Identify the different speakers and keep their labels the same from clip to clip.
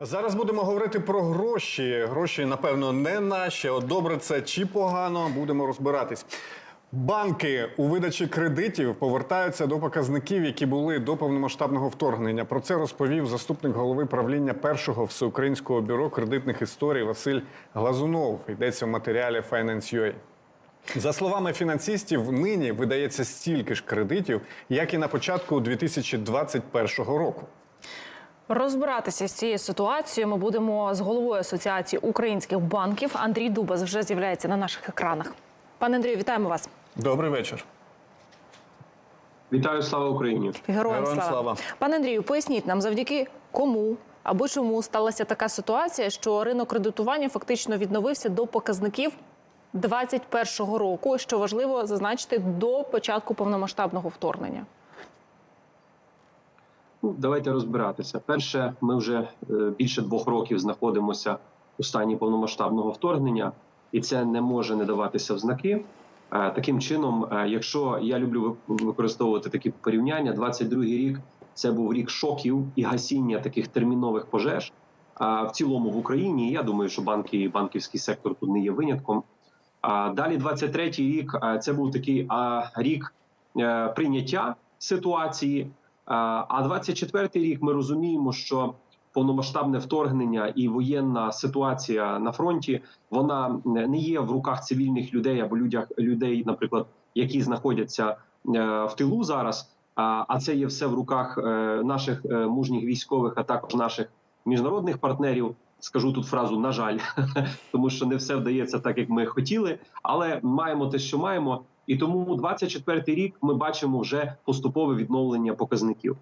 Speaker 1: Зараз будемо говорити про гроші. Гроші, напевно, не наші. От добре це чи погано, будемо розбиратись. Банки у видачі кредитів повертаються до показників, які були до повномасштабного вторгнення. Про це розповів заступник голови правління першого всеукраїнського бюро кредитних історій Василь Глазунов. Йдеться в матеріалі Finance.ua. За словами фінансистів, нині видається стільки ж кредитів, як і на початку 2021 року.
Speaker 2: Розбиратися з цією ситуацією ми будемо з головою асоціації українських банків. Андрій Дубас вже з'являється на наших екранах. Пане Андрію, вітаємо вас.
Speaker 1: Добрий вечір.
Speaker 3: Вітаю, слава Україні!
Speaker 2: Героям,
Speaker 1: Героям
Speaker 2: слава.
Speaker 1: слава.
Speaker 2: Пане Андрію, поясніть нам, завдяки кому або чому сталася така ситуація, що ринок кредитування фактично відновився до показників 2021 року, що важливо зазначити до початку повномасштабного вторгнення.
Speaker 3: Ну, давайте розбиратися. Перше, ми вже е, більше двох років знаходимося у стані повномасштабного вторгнення, і це не може не даватися в знаки. Е, Таким чином, е, якщо я люблю ви- використовувати такі порівняння, 22-й рік це був рік шоків і гасіння таких термінових пожеж. А в цілому в Україні я думаю, що банки і банківський сектор тут не є винятком. А далі, 23-й рік це був такий рік прийняття ситуації. А а 24-й рік ми розуміємо, що повномасштабне вторгнення і воєнна ситуація на фронті вона не є в руках цивільних людей або людях людей, наприклад, які знаходяться е, в тилу зараз. А це є все в руках е, наших е, мужніх військових, а також наших міжнародних партнерів. Скажу тут фразу на жаль, тому що не все вдається так, як ми хотіли, але маємо те, що маємо. І тому 24-й рік ми бачимо вже поступове відновлення показників.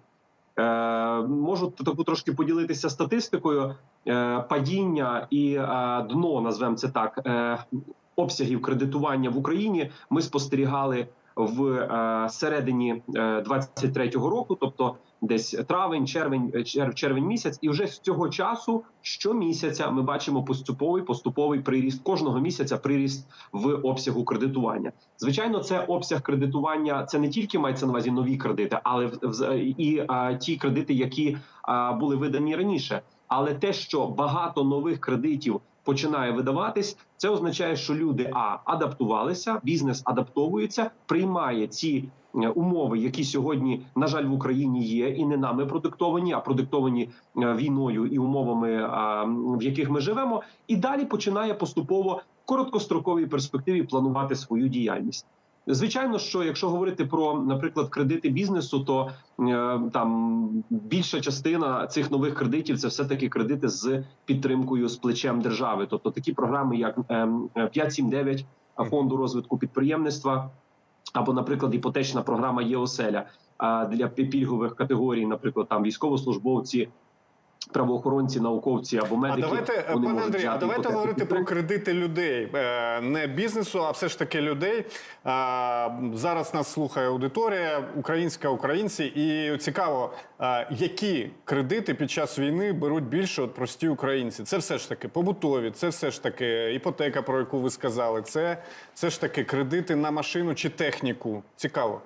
Speaker 3: Е, можу таку трошки поділитися статистикою. Е, падіння і е, дно, назвемо це так, е, обсягів кредитування в Україні ми спостерігали в е, середині е, 23-го року, тобто десь травень, червень, е, червень місяць, і вже з цього часу щомісяця ми бачимо поступовий поступовий приріст кожного місяця приріст в обсягу кредитування. Звичайно, це обсяг кредитування. Це не тільки мається на увазі нові кредити, але і ті кредити, які були видані раніше. Але те, що багато нових кредитів починає видаватись, це означає, що люди а адаптувалися, бізнес адаптовується, приймає ці е, умови, які сьогодні, на жаль, в Україні є, і не нами продиктовані, а продиктовані е, війною і умовами, в яких ми живемо, і далі починає поступово в короткостроковій перспективі планувати свою діяльність. Звичайно, що якщо говорити про, наприклад, кредити бізнесу, то е, там більша частина цих нових кредитів це все таки кредити з підтримкою з плечем держави, тобто такі програми, як ем, 5.7.9 фонду розвитку підприємництва, або, наприклад, іпотечна програма ЄОСЕЛЯ для пільгових категорій, наприклад, там військовослужбовці. Правоохоронці, науковці або
Speaker 1: А давайте,
Speaker 3: вони
Speaker 1: пане Андрію, а давайте говорити про кредити людей, Е, не бізнесу, а все ж таки людей. Зараз нас слухає аудиторія, українська, українці, і цікаво, які кредити під час війни беруть більше от прості українці. Це все ж таки побутові, це все ж таки іпотека, про яку ви сказали. Це все ж таки кредити на машину чи техніку. Цікаво.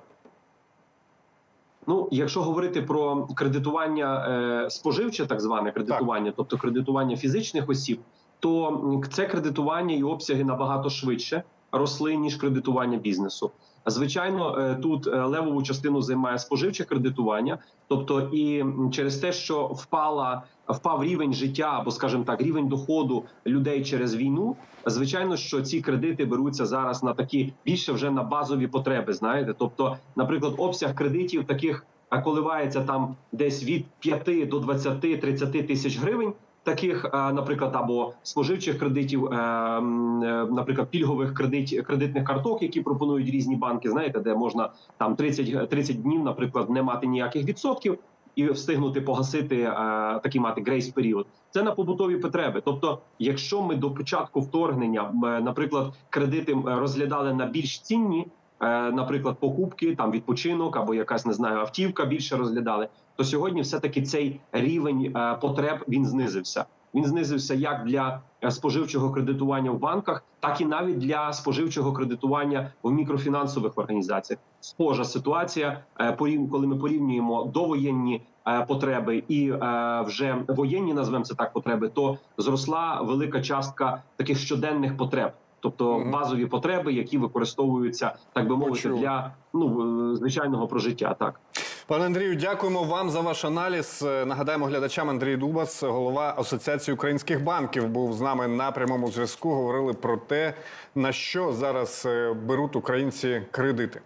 Speaker 3: Ну, якщо говорити про кредитування е, споживче, так зване кредитування, тобто кредитування фізичних осіб, то це кредитування і обсяги набагато швидше росли ніж кредитування бізнесу. Звичайно, е, тут е, левову частину займає споживче кредитування, тобто і через те, що впала впав рівень життя або, скажімо так, рівень доходу людей через війну. Звичайно, що ці кредити беруться зараз на такі більше вже на базові потреби. Знаєте, тобто, наприклад, обсяг кредитів таких коливається там десь від 5 до 20-30 тисяч гривень. Таких, е, наприклад, або споживчих кредитів, е, е, наприклад, пільгових кредит, кредитних карток, які пропонують різні банки, знаєте, де можна там 30, 30 днів, наприклад, не мати ніяких відсотків і встигнути погасити е, такий мати грейс період. Це на побутові потреби. Тобто, якщо ми до початку вторгнення, наприклад, кредити розглядали на більш цінні, наприклад, покупки, там відпочинок або якась не знаю, автівка більше розглядали, то сьогодні все таки цей рівень е, потреб він знизився. Він знизився як для е, споживчого кредитування в банках, так і навіть для споживчого кредитування в мікрофінансових організаціях. Схожа ситуація, е, коли ми порівнюємо довоєнні е, потреби і е, вже воєнні, назвемо це так, потреби, то зросла велика частка таких щоденних потреб. Тобто базові потреби, які використовуються, так би мовити, для ну е, звичайного прожиття. Так
Speaker 1: Пане Андрію, дякуємо вам за ваш аналіз. Нагадаємо глядачам Андрій Дубас, голова Асоціації українських банків, був з нами на прямому зв'язку. Говорили про те, на що зараз е, беруть українці кредити.